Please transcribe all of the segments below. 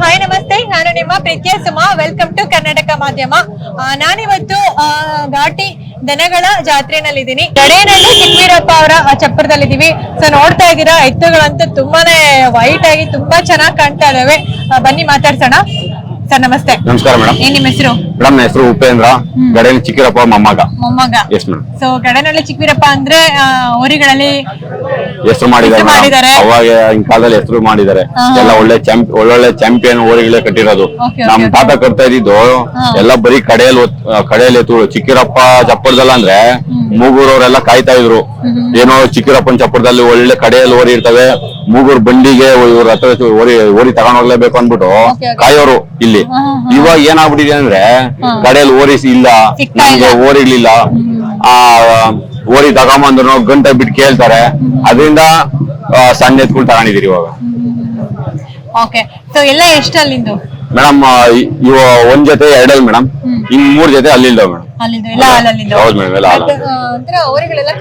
Hi ನಮಸ್ತೆ. ನಾನು ನಿಮ್ಮ ಪ್ರೀತಿಯ ಸುಮಾ. ವೆಲ್ಕಮ್ ಟು ಕರ್ನಾಟಕ ಮಾಧ್ಯಮ. ನಾನಿವತ್ತು ಘಾಟಿ ದನಗಳ ಜಾತ್ರೆನಲ್ಲಿದ್ದೀನಿ. ಗಡೇನಹಳ್ಳಿ ಚಿಕ್ಕವೀರಪ್ಪ ಅವರ ಚಪ್ಪರದಲ್ಲಿದ್ದೀವಿ. ಸೊ ನೋಡ್ತಾ ಇದ್ದೀರಾ ಎತ್ತುಗಳಂತೂ ತುಂಬಾನೇ ವೈಟ್ ಆಗಿ ತುಂಬಾ ಚೆನ್ನಾಗಿ ಕಾಣ್ತಾ ಇದಾವೆ. ಬನ್ನಿ ಮಾತಾಡ್ಸೋಣ. ಸರ್ ನಮಸ್ತೆ. ನಮಸ್ಕಾರ ಮೇಡಮ್. ಏನ್ ನಿಮ್ಮ ಹೆಸರು? ಮೇಡಮ್ ನನ್ನ ಹೆಸರು ಉಪೇಂದ್ರ. ಗಡೇನ ಚಿಕ್ಕಿರಪ್ಪ ಮೊಮ್ಮಗ. ಮೊಮ್ಮಗ. Yes madam so Gadenahalli Chikkirappa ಅಂದ್ರೆ ಊರುಗಳಲ್ಲಿ ಹೆಸರು ಮಾಡಿದ್ದಾರೆ. ಅವಾಗ ಈ ಕಾಲದಲ್ಲಿ ಹೆಸರು ಮಾಡಿದ್ದಾರೆ. ಎಲ್ಲ ಒಳ್ಳೆ ಚಾಂಪ್ ಒಳ್ಳೊಳ್ಳೆ ಚಾಂಪಿಯನ್ ಓರಿಗಳೇ ಕಟ್ಟಿರೋದು. ನಮ್ ತಾತ ಕಟ್ತಾ ಇದ್ದಿದ್ದು. ಎಲ್ಲ ಬರೀ ಕಡೆಯಲ್ಲಿ ಕಡೆಯಲ್ಲಿ ಎತ್ತು ಚಿಕ್ಕಿರಪ್ಪ ಚಪ್ಪರದಲ್ಲ ಅಂದ್ರೆ ಮೂಗೂರವರೆಲ್ಲ ಕಾಯ್ತಾ ಇದ್ರು. ಏನೋ ಚಿಕ್ಕಿರಪ್ಪನ ಚಪ್ಪರದಲ್ಲಿ ಒಳ್ಳೆ ಕಡೆಯಲ್ಲಿ ಓರಿ ಇರ್ತವೆ. ಮೂಗೂರ್ ಬಂಡಿಗೆ ಇವ್ರ ಹತ್ರ ಓರಿ ಓರಿ ತಗೊಂಡ್ ಹೋಗ್ಲೇಬೇಕು okay. ಕಾಯೋರು ಇಲ್ಲಿ. ಇವಾಗ ಏನಾಗ್ಬಿಟ್ಟಿದೆ ಅಂದ್ರೆ ಕಡೆಯಲ್ಲಿ ಓರಿಸಿ ಇಲ್ಲ ನಮ್ಗೆ ಆ ಓರಿ ತಗೊಂಬಂದ್ರು ಗಂಟೆ ಬಿಟ್ಟು ಕೇಳ್ತಾರೆ. ಅದರಿಂದ ಸಣ್ಣ ಎತ್ಕೊಂಡು ತಗೊಂಡಿದ್ದೀರಿ ಇವಾಗ. ಓಕೆ ಸೊ ಎಲ್ಲ ಎಷ್ಟು ಅಲ್ಲಿಂದು ಮೇಡಮ್ ಇವ ಒಂದ್ ಜೊತೆ ಎರಡಲ್ಲಿ ಮೇಡಮ್. ಇನ್ ಮೂರ್ ಜೊತೆ ಅಲ್ಲಿಲ್ಲ ಮೇಡಮ್. ಅಲ್ಲಿಂದು ಎಲ್ಲ ಅಲ್ಲಿಂದು. ಹೌದು ಮೇಡಮ್ ಎಲ್ಲ ಹಾಲು.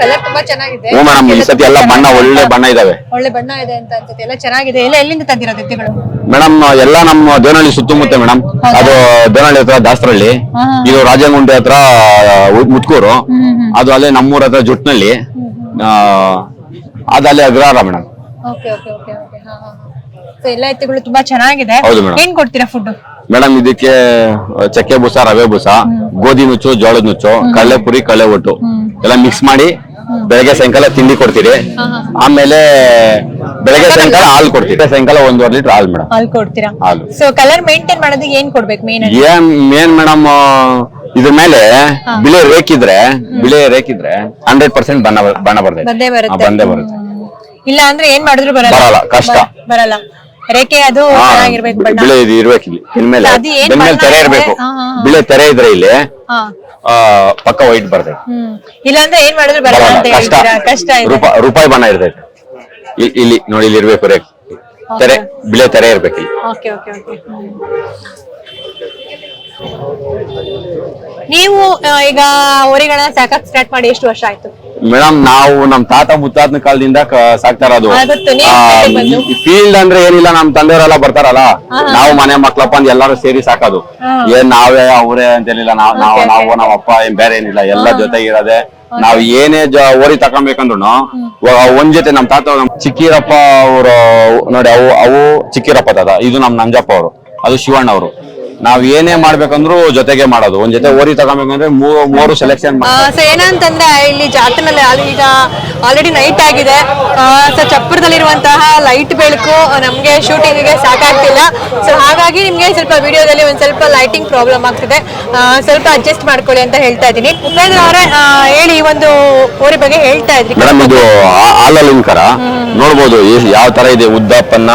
ಕಲರ್ ತುಂಬಾ ಚೆನ್ನಾಗಿದೆ. ಹ್ಞೂ ಮೇಡಮ್ ಈ ಸತಿ ಎಲ್ಲ ಬಣ್ಣ ಒಳ್ಳೆ ಬಣ್ಣ ಇದಾವೆ. ಒಳ್ಳೆ ಬಣ್ಣ ಇದೆ ಅಂತ ಅನ್ಸುತ್ತೆ. ಎಲ್ಲ ಚೆನ್ನಾಗಿದೆ. ಎಲ್ಲ ಎಲ್ಲಿಂದ ತಂದಿರೋದು ಎತ್ತುಗಳು ಮೇಡಮ್ ಎಲ್ಲ ನಮ್ಮ ದೇವನಹಳ್ಳಿ ಸುತ್ತಮುತ್ತ ಮೇಡಮ್. ಅದು ದೇವನಹಳ್ಳಿ ಹತ್ರ ದಾಸರಳ್ಳಿ ಹಾ. ಇದು ರಾಜಂಗುಂಟೆ ಹತ್ರ ಮುತ್ಕೂರು. ಅದು ಅಲ್ಲೇ ನಮ್ಮೂರ ಹತ್ರ ಜುಟ್ನಲ್ಲಿ ಆ, ಅದು ಅಲ್ಲೇ ಅಗ್ರಹಾರ ಮೇಡಮ್. ಎಲ್ಲ ಎತ್ತುಗಳು ತುಂಬಾ ಚೆನ್ನಾಗಿದೆ. ಏನ್ ಕೊಡ್ತೀರಾ ಫುಡ್ ಮೇಡಮ್ ಇದಕ್ಕೆ ಚಕ್ಕೆ ಬೂಸ ರವೆ ಬೂಸ ಗೋಧಿ ನುಚ್ಚು ಜೋಳದ ನುಚ್ಚು ಕಡಲೆ ಪುರಿ ಕಡಲೆ ಒಟ್ಟು. ಎಲ್ಲ ಮಿಕ್ಸ್ ಮಾಡಿ ಬೆಳಗ್ಗೆ ಸಾಯಂಕಾಲ ತಿಂಡಿ ಕೊಡ್ತೀರಿ. ಆಮೇಲೆ ಬೆಳಗ್ಗೆ ಸಾಯಂಕಾಲ ಹಾಲು ಕೊಡ್ತೀರಿ. ಸಾಯಂಕಾಲ ಒಂದೂವರೆ ಲೀಟರ್ ಹಾಲು ಮೇಡಮ್. ಹಾಲು ಕೊಡ್ತೀರಾ? ಹಾಲು. ಸೊ ಕಲರ್ ಮೇಂಟೈನ್ ಮಾಡೋದು ಏನ್ ಕೊಡ್ಬೇಕು ಮೇನ್ ಏನ್ ಮೇನ್ ಮೇಡಮ್ ಇದ್ರ ಮೇಲೆ ಬಿಳೆ ರೇಕಿದ್ರೆ ಬಿಳೆ ರೇಕಿದ್ರೆ ಹಂಡ್ರೆಡ್ ಪರ್ಸೆಂಟ್ ಬಣ್ಣ ಬಣ್ಣ ಬರ್ತದೆ ಬಂದೇ ಬರುತ್ತೆ. ಇಲ್ಲ ಅಂದ್ರೆ ಏನ್ ಮಾಡಿದ್ರು ಬರಲ್ಲ? ಬರಲ್ಲ, ಕಷ್ಟ. ಬರಲ್ಲ. ರೇಖೆ ಅದು ಚೆನ್ನಾಗಿರ್ಬೇಕು ಬಣ್ಣ. ಬಿಳೆ ಇದು ಇರ್ಬೇಕು ಇಲ್ಲಿ. ಇನ್ಮೇಲೆ ಅದು ಏನ್ ಬೆನ್ಮೇಲೆ ತೆರೆ ಇರ್ಬೇಕು? ಹಾ, ಹಾ, ಹಾ. ಬಿಳೆ ತೆರೆ ಇದ್ರೆ ಇಲ್ಲಿ ಹಾ. ಆ, ಪಕ್ಕ ವೈಟ್ ಬರ್ತೈತೆ ಹ್ಮ್. ಇಲ್ಲ ಅಂದ್ರೆ ಏನ್ ಮಾಡಿದ್ರು ಬರಲ್ಲ ಬರಲ್ಲ ಅಂತ ಕಷ್ಟ. ಹೇಳ್ತೀರಾ? ಕಷ್ಟ ಇದೆ. ರೂಪ- ರೂಪಾಯಿ ಬಣ್ಣ ಇರ್ತೈತೆ ಇ- ಇಲ್ಲಿ ನೋಡಿ ಇಲ್ಲಿ ಇರ್ಬೇಕು ರೇಖೆ. ತೆರೆ ಬಿಳೆ ತೆರೆ ಇರ್ಬೇಕು ಇಲ್ಲಿ. ಓಕೆ ಓಕೆ ಓಕೆ ನೀವು ಆ, ಈಗ ಹೋರಿಗಳನ್ನ ಸಾಕಾಕ್ ಸ್ಟಾರ್ಟ್ ಮಾಡಿ ಎಷ್ಟು ವರ್ಷ ಆಯ್ತು? ಮೇಡಮ್ ನಾವು ನಮ್ ತಾತ ಮುತ್ತಾತನ ಕಾಲದಿಂದ ಸಾಕ್ತಾ ಇರೋದು? ಫೀಲ್ಡ್ ಅಂದ್ರೆ ಏನಿಲ್ಲ ನಮ್ ತಂದೆಯವರೆಲ್ಲ ಬರ್ತಾರಲ್ಲ? ನಾವು ಮನೆ ಮಕ್ಳಪ್ಪ ಅಂದ್ ಎಲ್ಲಾರು ಸೇರಿ ಸಾಕೋದು. ಏನ್ ನಾವೇ ಅವರೇ ಅಂತೇನಿಲ್ಲ ನಾವ್ ನಾವು ನಾವು ನಮ್ಮ ಅಪ್ಪ ಏನ್ ಬೇರೆ ಏನಿಲ್ಲ ಎಲ್ಲ ಜೊತೆಗಿರೋದೆ ನಾವ್ ಏನೇ ಜ ಓರಿ ತಕೊಂಬೇಕಂದ್ರು ಒಂದ್ ಜೊತೆ ನಮ್ ತಾತ ನಮ್ ಚಿಕ್ಕಿರಪ್ಪ ಅವರು ನೋಡಿ ಅವು ಅವು ಚಿಕ್ಕಿರಪ್ಪ ತಾತ ಇದು ನಮ್ ನಂಜಪ್ಪ ಅವರು ಅದು ಶಿವಣ್ಣ ಅವರು ನಾವ್ ಏನೇ ಮಾಡ್ಬೇಕಂದ್ರು ಜೊತೆಗೆ ಮಾಡೋದು. ಒಂದ್ ಜೊತೆ ಓರಿ ತಗೋಬೇಕಂದ್ರೆ ಮೂರು ಮೂರು ಸೆಲೆಕ್ಷನ್ ಸೊ ಏನಂತಂದ್ರೆ ಇಲ್ಲಿ ಜಾತ್ರೆನಲ್ಲಿ ಆಲ್- ಈಗ ಆಲ್ರೆಡಿ ನೈಟ್ ಆಗಿದೆ. ಸೊ ಚಪ್ಪರದಲ್ಲಿರುವಂತಹ ಲೈಟ್ ಬೆಳಕು ನಮ್ಗೆ ಶೂಟಿಂಗ್ಗೆ ಸಾಕಾಗ್ತಿಲ್ಲ. ಸೊ ಹಾಗಾಗಿ ನಿಮ್ಗೆ ಸ್ವಲ್ಪ ವಿಡಿಯೋದಲ್ಲಿ ಒಂದ್ ಸ್ವಲ್ಪ ಲೈಟಿಂಗ್ ಪ್ರಾಬ್ಲಮ್ ಆಗ್ತಿದೆ. ಆ, ಸ್ವಲ್ಪ ಅಡ್ಜಸ್ಟ್ ಮಾಡ್ಕೊಳ್ಳಿ ಅಂತ ಹೇಳ್ತಾ ಇದೀನಿ ಉಪೇಂದ್ರ ಅವರೇ ಆ, ಹೇಳಿ ಈ ಒಂದು ಊರಿ ಬಗ್ಗೆ ಹೇಳ್ತಾ ಇದ್ರಿ. ಮೇಡಮ್ ಇದು ಹಾಲಲಿಂಕರ ನೋಡ್ಬೋದು ಯಾವ ತರ ಇದೆ ಉದ್ದಪ್ಪನ್ನ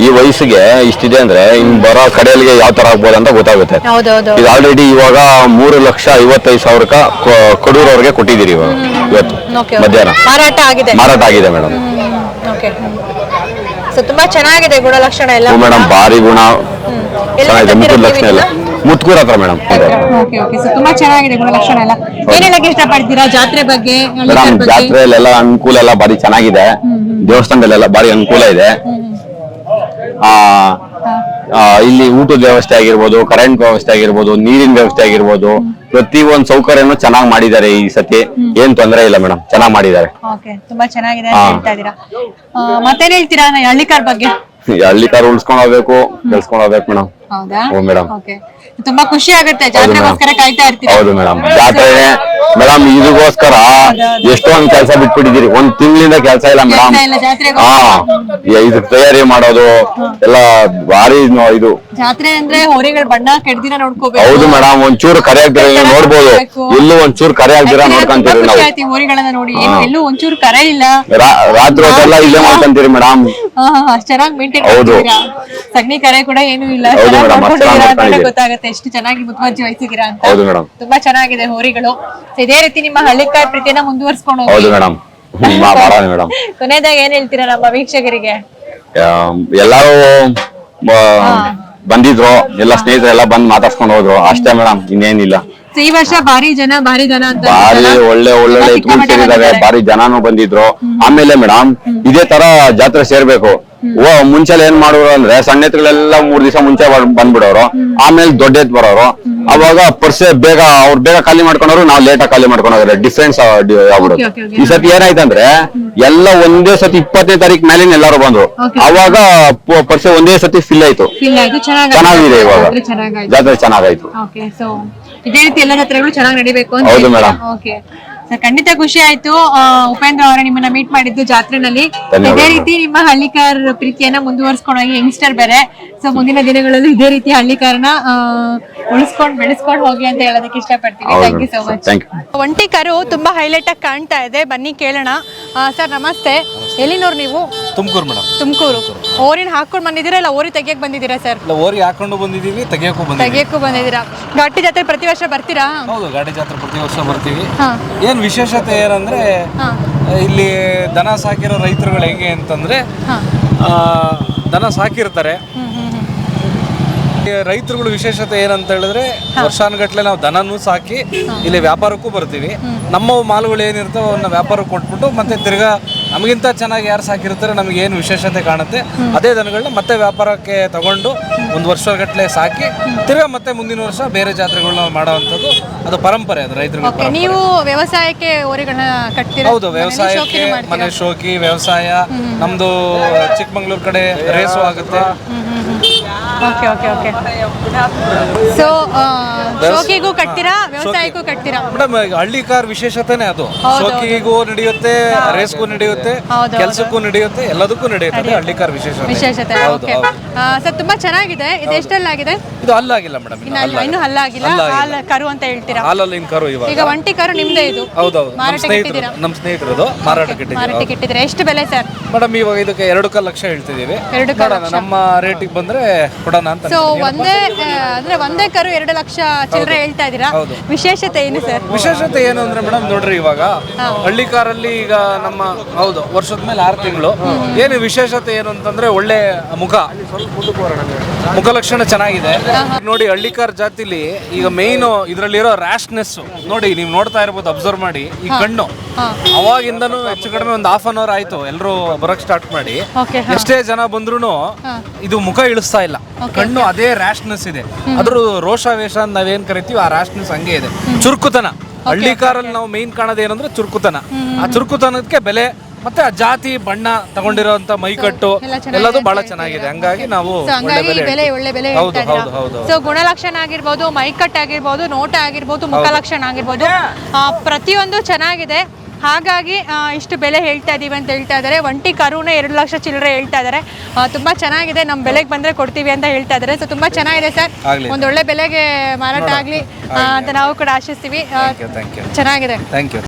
ಈ ವಯಸ್ಸಿಗೆ ಇಷ್ಟಿದೆ ಅಂದ್ರೆ ಇನ್ ಬರೋ ಕಡೆಯಲ್ಲಿ ಯಾವ ತರ ಆಗ್ಬೋದು ಅಂತ ಗೊತ್ತಾಗುತ್ತೆ. ಹೌದೌದು. ಇದು ಆಲ್ರೆಡಿ ಇವಾಗ ಮೂರು ಲಕ್ಷ ಐವತ್ತೈದು ಸಾವಿರ ಕಡೂರ್ ಅವ್ರಿಗೆ ಕೊಟ್ಟಿದ್ದೀರಿ ಇವಾಗ. ಇವತ್ತು ಮಧ್ಯಾಹ್ನ. ಮಾರಾಟ ಆಗಿದೆ. ಮಾರಾಟ ಆಗಿದೆ ಮೇಡಮ್ ಓಕೆ ಸೊ ತುಂಬಾ ಚೆನ್ನಾಗಿದೆ ಗುಣಲಕ್ಷಣ ಎಲ್ಲ ಮೇಡಮ್ ಭಾರಿ ಗುಣ. ಎಲ್ಲಿ ಚೆನ್ನಾಗಿದೆ ಮುತ್ತೂರ್ ಲಕ್ಷಣ ಎಲ್ಲ. ಮುತ್ಕೂರ್ ಹತ್ರ ಮೇಡಮ್ ಓಕೆ ಓಕೆ ಸೊ ತುಂಬಾ ಚೆನ್ನಾಗಿದೆ ಗುಣಲಕ್ಷಣ ಎಲ್ಲ. ಏನ್ ಹೇಳಕ್ ಇಷ್ಟಪಡ್ತೀರಾ? ಜಾತ್ರೆ ಬಗ್ಗೆ ಮೇಡಮ್ ಬಗ್ಗೆ? ಜಾತ್ರೆಯಲ್ಲೆಲ್ಲ ಅನುಕೂಲ ಎಲ್ಲ ಭಾರಿ ಚೆನ್ನಾಗಿದೆ. ದೇವಸ್ಥಾನದಲ್ಲೆಲ್ಲ ಭಾರಿ ಅನುಕೂಲ ಇದೆ. ಆ, ಇಲ್ಲಿ ಊಟದ ವ್ಯವಸ್ಥೆ ಆಗಿರ್ಬೋದು ಕರೆಂಟ್ ವ್ಯವಸ್ಥೆ ಆಗಿರ್ಬೋದು ನೀರಿನ ವ್ಯವಸ್ಥೆ ಆಗಿರ್ಬೋದು ಪ್ರತಿ ಒಂದು ಸೌಕರ್ಯನು ಚೆನ್ನಾಗಿ ಮಾಡಿದ್ದಾರೆ ಈ ಸತಿ. ಏನ್ ತೊಂದರೆ ಇಲ್ಲ ಮೇಡಮ್ ಚೆನ್ನಾಗಿ ಮಾಡಿದ್ದಾರೆ. ಓಕೆ ತುಂಬಾ ಚೆನ್ನಾಗಿದೆ ಅಂತ ಹೇಳ್ತಾ ಇದೀರಾ ಆ, ಮತ್ತೇನ್ ಹೇಳ್ತೀರಾ ಹಳ್ಳಿಕಾರ್ ಬಗ್ಗೆ? ಈ ಹಳ್ಳಿ ಕಾರ್ ಉಳ್ಸ್ಕೊಂಡ್ ಹೋಗ್ಬೇಕು ಬೆಳ್ಸ್ಕೊಂಡ್ ಹೋಗ್ಬೇಕು ಮೇಡಮ್. ಹೌದಾ? ಹ್ಞೂ ಮೇಡಮ್. ಓಕೆ ತುಂಬಾ ಖುಷಿ ಆಗುತ್ತೆ ಜಾತ್ರೆಗೋಸ್ಕರ ಕಾಯ್ತಾ ಇರ್ತೀರಾ? ಹೌದು ಮೇಡಮ್ ಜಾತ್ರೆ ಮೇಡಮ್ ಇದಕ್ಕೋಸ್ಕರ ಎಷ್ಟೊಂದ್ ಕೆಲಸ ಬಿಟ್ಬಿಟ್ಟಿದ್ದೀರಿ. ಒಂದ್ ತಿಂಗಳಿಂದ ಕೆಲಸ ಇಲ್ಲ ಮೇಡಮ್ ಇಲ್ಲ. ಹಾ ಇದಕ್ ತಯಾರಿ ಮಾಡೋದು ಎಲ್ಲ ಭಾರಿ ಇದು ಜಾತ್ರೆ ಅಂದ್ರೆ ಹೋರಿಗಳ ಬಣ್ಣ ನೋಡ್ಕೋಬೇಕು. ಹೌದು ಮೇಡಮ್ ಒಂಚೂರು ಕರೆ ಆಗ್ದಿರ ನೀವು ನೋಡ್ಬೋದು. ಎಲ್ಲೂ ಒಂಚೂರು ಕರೆ ಆಗ್ದಿರ ತುಂಬಾ ನೋಡ್ಕೊಂತೀರಿ ನಾವು. ಹೋರಿಗಳನ್ನ ನೋಡಿ? ಎಲ್ಲೂ ಒಂಚೂರು ಕರೆ ಇಲ್ಲ. ರಾತ್ರಿ ಹೊತ್ತೆಲ್ಲ ಇಲ್ಲೇ ಮಾಡ್ಕೊಂತೀರಿ ಮೇಡಮ್ ಚೆನ್ನಾಗಿ ಮೇಂಟೈನ್ ಹೌದು. ಮಾಡ್ತಿದ್ದೀರಾ ಸಗಣಿ ಕರೆ ಕೂಡ ಏನು ಇಲ್ಲ. ಗೊತ್ತಾಗುತ್ತೆ. ಎಷ್ಟು ಚೆನ್ನಾಗಿ ಮುತುವರ್ಜಿ ವಹಿಸಿದ್ದೀರಾ ಅಂತ. ತುಂಬಾ ಚೆನ್ನಾಗಿದೆ ಹೋರಿಗಳು. ಇದೇ ರೀತಿ ನಿಮ್ಮ ಹಳ್ಳಿಕಾರ್ ಪ್ರೀತಿಯನ್ನ ಮುಂದುವರ್ಸ್ಕೊಂಡು ಹೌದು ಹೋಗಿ ಮೇಡಮ್ ಮಾಡೋಣ ಮೇಡಮ್. ಕೊನೆಯದಾಗ ಏನ್ ಹೇಳ್ತೀರಾ ನಮ್ಮ ವೀಕ್ಷಕರಿಗೆ? ಎಲ್ಲಾರು ಬಂದಿದ್ರು. ಎಲ್ಲ ಸ್ನೇಹಿತರೆಲ್ಲ ಬಂದ್ ಮಾತಾಡ್ಸ್ಕೊಂಡು ಹೋದ್ರು. ಅಷ್ಟೇ ಮೇಡಮ್ ಇನ್ನೇನಿಲ್ಲ. So, ಈ ವರ್ಷ ಭಾರಿ ಜನ ಭಾರಿ ಜನ ಅಂತ ಭಾರಿ ಒಳ್ಳೆ ಒಳ್ಳೊಳ್ಳೆ ಸಿಕ್ಕಾಪಟ್ಟೆ ಬಂದಿದ್ದಾರೆ. ಭಾರಿ ಜನನು ಬಂದಿದ್ರು. ಆಮೇಲೆ ಮೇಡಮ್ ಇದೇ ತರ ಜಾತ್ರೆ ಸೇರ್ಬೇಕು. ಓ ಮುಂಚೆ ಏನ್ ಮಾಡೋರು ಅಂದ್ರೆ ಸಣ್ಣ ಎತ್ತುಗಳೆಲ್ಲ ಮೂರ್ ದಿವಸ ಮುಂಚೆ ಬಂದ್ಬಿಡೋರು. ಆಮೇಲೆ ದೊಡ್ಡ ಎತ್ ಬರೋರು. ಅವಾಗ ಪರ್ಸೆ ಬೇಗ ಅವ್ರು ಬೇಗ ಖಾಲಿ ಮಾಡ್ಕೊಂಡವ್ರು ನಾವು ಲೇಟ್ ಆಗಿ ಖಾಲಿ ಮಾಡ್ಕೊಂಡೋಗ್ರೆ ಡಿಫ್ರೆನ್ಸ್ okay. ಈ ಸತಿ ಏನಾಯ್ತಂದ್ರೆ ಎಲ್ಲ ಒಂದೇ ಸತಿ ಇಪ್ಪತ್ತನೇ ತಾರೀಕು ಮೇಲಿನ ಎಲ್ಲರೂ ಬಂದ್ರು. ಅವಾಗ ಪರ್ಸೆ ಒಂದೇ ಸತಿ ಫಿಲ್ ಆಯ್ತು. ಚೆನ್ನಾಗಿದೆ ಇವಾಗ. ಜಾತ್ರೆ ಚೆನ್ನಾಗಾಯ್ತು. ಓಕೆ ಸೊ ಇದೇ ರೀತಿ ಎಲ್ಲ ಜಾತ್ರೆಗಳು ಚೆನ್ನಾಗಿ ನಡಿಬೇಕು ಅಂತ ಹೌದು ಹೇಳ್ತೀರಾ? ಸರ್ ಖಂಡಿತ ಖುಷಿ ಆಯ್ತು. ಉಪೇಂದ್ರ ಅವರ ನಿಮ್ಮನ್ನ ಮೀಟ್ ಮಾಡಿದ್ದು ಜಾತ್ರೆನಲ್ಲಿ. ಇದೇ ರೀತಿ ನಿಮ್ಮ ಹಳ್ಳಿಕಾರ್ ಪ್ರೀತಿಯನ್ನ ಮುಂದುವರ್ಸ್ಕೊಂಡು ಹೋಗಿ ಯಂಗ್ಸ್ಟರ್ ಬೇರೆ. ಸೊ ಮುಂದಿನ ದಿನಗಳಲ್ಲಿ ಇದೇ ರೀತಿ ಹಳ್ಳಿಕಾರನ ಉಳಿಸ್ಕೊಂಡು ಬೆಳೆಸ್ಕೊಂಡು ಹೋಗಿ ಅಂತ ಹೇಳೋದಕ್ಕೆ ಇಷ್ಟಪಡ್ತೀವಿ thank you so much thank you ಒಂಟಿ ಕಾರು ತುಂಬಾ ಹೈಲೈಟ್ ಆಗಿ ಕಾಣ್ತಾ ಇದೆ. ಬನ್ನಿ ಕೇಳೋಣ. ಸರ್ ನಮಸ್ತೆ. ಎಲ್ಲಿನವ್ರು ನೀವು? ತುಮಕೂರು ಮೇಡಮ್. ತುಮಕೂರು. ಓರಿನ ಹಾಕೊಂಡು ಬಂದಿದ್ದೀರಾ ಇಲ್ಲ ಓರಿ ತೆಗಿಯಕ್ ಬಂದಿದ್ದೀರಾ ಸರ್? ಇಲ್ಲ ಓರಿ ಹಾಕೊಂಡು ಬಂದಿದ್ದೀವಿ ತೆಗಿಯೋಕ್ಕೂ ಬಂದಿದ್ದೀವಿ. ತೆಗಿಯಕ್ಕೂ ಬಂದಿದ್ದೀರಾ? ಘಾಟಿ ಜಾತ್ರೆ ಪ್ರತಿ ವರ್ಷ ಬರ್ತೀರಾ? ಹೌದು ಗಾಡಿ ಜಾತ್ರೆ ಪ್ರತಿ ವರ್ಷ ಬರ್ತೀವಿ. ಹಾ. ಏನ್ ವಿಶೇಷತೆ ಏನಂದ್ರೆ ಹಾ. ಇಲ್ಲಿ ದನ ಸಾಕಿರೋ ರೈತರುಗಳು ಹೇಗೆ ಅಂತಂದ್ರೆ ಹಾ. ಆ, ದನ ಸಾಕಿರ್ತಾರೆ. ಹ್ಮ್ ಹ್ಮ್ ಹ್ಮ್. ರೈತರುಗಳು ವಿಶೇಷತೆ ಏನಂತ ಹೇಳಿದ್ರೆ ವರ್ಷಾನುಗಟ್ಲೆ ನಾವು ದನನೂ ಸಾಕಿ ಇಲ್ಲಿ ವ್ಯಾಪಾರಕ್ಕೂ ಬರ್ತೀವಿ. ನಮ್ಮ ಮಾಲುಗಳು ಏನಿರ್ತಾವೆ ಅವನ್ನ ವ್ಯಾಪಾರಕ್ಕೆ ಕೊಟ್ಬಿಟ್ಟು ಮತ್ತೆ ತಿರ್ಗಾ ನಮಗಿಂತ ಚೆನ್ನಾಗಿ ಯಾರು ಸಾಕಿರ್ತಾರೆ ನಮಗೆ ಏನು ವಿಶೇಷತೆ ಕಾಣುತ್ತೆ ಅದೇ ದನಗಳನ್ನ ಮತ್ತೆ ವ್ಯಾಪಾರಕ್ಕೆ ತಗೊಂಡು ಒಂದು ವರ್ಷಗಟ್ಟಲೆ ಸಾಕಿ ತಿರ್ಗಾ ಮತ್ತೆ ಮುಂದಿನ ವರ್ಷ ಬೇರೆ ಜಾತ್ರೆಗಳನ್ನ ಮಾಡುವಂಥದ್ದು ಅದು ಪರಂಪರೆ ಅದು ರೈತರುಗಳ ಓಕೆ ನೀವು ವ್ಯವಸಾಯಕ್ಕೆ ಕಟ್ತೀರಾ? ಹೌದು ವ್ಯವಸಾಯಕ್ಕೆ ಮನೆ ಶೋಕಿ ವ್ಯವಸಾಯ ನಮ್ದು ಚಿಕ್ಕಮಂಗ್ಳೂರ್ ಕಡೆ ರೇಸು ಆಗುತ್ತೆ. ಓಕೆ ಓಕೆ ಓಕೆ ಸೊ ಶೋಕಿಗೂ ಕಟ್ತೀರಾ? ವ್ಯವಸಾಯಕ್ಕೂ ಕಟ್ತೀರಾ? ಮೇಡಮ್ ಹಳ್ಳಿ ಕಾರ್ ವಿಶೇಷತೆನೇ ಅದು. ಹೌದು, ಶೋಕಿಗೂ ನಡೆಯುತ್ತೆ ರೇಸ್ಗೂ ನಡೆಯುತ್ತೆ ಕೆಲಸಕ್ಕೂ ನಡೆಯುತ್ತೆ ಎಲ್ಲದಕ್ಕೂ ನಡೆಯುತ್ತೆ ಹಳ್ಳಿ ಕಾರ್ ವಿಶೇಷತೆ. ವಿಶೇಷತೆ ಓಕೆ ಹೌದು. ಸರ್ ತುಂಬಾ ಚೆನ್ನಾಗಿದೆ. ಇದು ಎಷ್ಟಲ್ಲಾಗಿದೆ? ಇದು ಹಲ್ಲಾಗಿಲ್ಲ ಮೇಡಮ್ ಇನ್ನು ಹಲ್ಲಾಗಿಲ್ಲ. ಹಾಲ್ ಕರು ಅಂತ ಹೇಳ್ತೀರಾ? ಹಾಲಲ್ಲಿ ಕರು ಇವಾಗ. ಈಗ ಒಂಟಿ ಕರು ನಿಮ್ದೇ ಇದು. ಹೌದೌದು ನಮ್ಮ ಸ್ನೇಹಿತರು ನಮ್ಮ ಸ್ನೇಹಿತರದು ಮಾರಾಟಕ್ಕೆ ಮಾರಾಟಕ್ಕೆ ಇಟ್ಟಿದ್ದೀರಾ? ಎಷ್ಟು ಬೆಲೆ ಸರ್ ಮೇಡಮ್ ಇವಾಗ ಇದಕ್ಕೆ ಎರಡು ಲಕ್ಷ ಹೇಳ್ತಿದ್ದೀವಿ. ಎರಡು ನಮ್ಮ ರೇಟಿಗೆ ಬಂದ್ರೆ ಕೊಡೋಣ ಅಂತ ಸೊ ಒಂದೇ ಅಂದ್ರೆ ಒಂದೇ ಕರು ಎರಡು ಲಕ್ಷ ಚಿಲ್ಲರೆ ಹೇಳ್ತಾ ಇದ್ದೀರಾ? ವಿಶೇಷತೆ ಏನು ಸರ್? ವಿಶೇಷತೆ ಏನು ಅಂದ್ರೆ ಮೇಡಮ್ ನೋಡ್ರಿ ಇವಾಗ ಹಳ್ಳಿ ಕಾರಲ್ಲಿ ಈಗ ನಮ್ಮ ಹೌದು ವರ್ಷದ ಮೇಲೆ ಆರು ತಿಂಗಳು. ಏನು ವಿಶೇಷತೆ ಏನು ಅಂತಂದ್ರೆ ಒಳ್ಳೆ ಮುಖ. ಮುಖ ಲಕ್ಷಣ ಚೆನ್ನಾಗಿದೆ. ನೋಡಿ ಹಳ್ಳಿ ಕಾರ್ ಜಾತಿಲಿ ಈಗ ಮೇಯ್ನ್ ಇದ್ರಲ್ಲಿರೋ ರ್ಯಾಶ್ನೆಸ್ ನೋಡಿ ನೀವು ನೋಡ್ತಾ ಇರ್ಬೋದು ಅಬ್ಸರ್ವ್ ಮಾಡಿ ಈ ಕಣ್ಣು. ಅವಾಗಿಂದನೂ ಹೆಚ್ಚು ಕಡಿಮೆ ಒಂದು ಹಾಫ್ ಅನ್ ಅವರ್ ಆಯ್ತು ಎಲ್ಲರೂ ಬರಕ್ ಸ್ಟಾರ್ಟ್ ಮಾಡಿ. ಎಷ್ಟೇ ಜನ ಬಂದ್ರು ಇದು ಮುಖ ಇಳಿಸ್ತಾ ಇಲ್ಲ. ಕಣ್ಣು ಅದೇ ರ್ಯಾಶ್ನೆಸ್ ಇದೆ. ಅದ್ರ ರೋಷಾವೇಶ ನಾವೇನ್ ಕರಿತೀವಿ ಆ ರ್ಯಾಶ್ನೆಸ್ ಹಂಗೆ ಇದೆ. ಚುರುಕುತನ. ಹಳ್ಳಿ ಕಾರಲ್ಲಿ ನಾವು ಮೇನ್ ಕಾಣೋದು ಏನಂದ್ರೆ ಚುರುಕುತನ. ಆ ಚುರುಕುತನಕ್ಕೆ ಬೆಲೆ ಮತ್ತೆ ಆ ಜಾತಿ ಬಣ್ಣ ತಗೊಂಡಿರೋಂತ ಮೈಕಟ್ಟು ಎಲ್ಲದು ಬಹಳ ಚೆನ್ನಾಗಿದೆ. ಹಂಗಾಗಿ ನಾವು ಹೌದು ಹೌದು ಹೌದು ಸೊ ಗುಣಲಕ್ಷಣ ಆಗಿರ್ಬೋದು ಮೈಕಟ್ ಆಗಿರ್ಬೋದು ನೋಟ ಆಗಿರ್ಬೋದು ಮುಖ ಲಕ್ಷಣ ಆಗಿರ್ಬೋದು ಪ್ರತಿಯೊಂದು ಚೆನ್ನಾಗಿದೆ. ಹಾಗಾಗಿ ಇಷ್ಟು ಬೆಲೆ ಹೇಳ್ತಾ ಇದ್ದೀವಿ ಅಂತ ಹೇಳ್ತಾ ಇದ್ದಾರೆ. ಒಂಟಿ ಕರುನ ಎರಡು ಲಕ್ಷ ಚಿಲ್ಲರೆ ಹೇಳ್ತಾ ಇದ್ದಾರೆ. ತುಂಬಾ ಚೆನ್ನಾಗಿದೆ. ನಮ್ಮ ಬೆಲೆಗೆ ಬಂದ್ರೆ ಕೊಡ್ತೀವಿ ಅಂತ ಹೇಳ್ತಾ ಇದ್ದಾರೆ. ಸೊ ತುಂಬಾ ಚೆನ್ನಾಗಿದೆ ಸರ್. ಒಂದ್ ಒಂದೊಳ್ಳೆ ಬೆಲೆಗೆ ಮಾರಾಟ ಆಗ್ಲಿ ಅಂತ ನಾವು ಕೂಡ ಆಶಿಸ್ತೀವಿ. ಚೆನ್ನಾಗಿದೆ. Thank you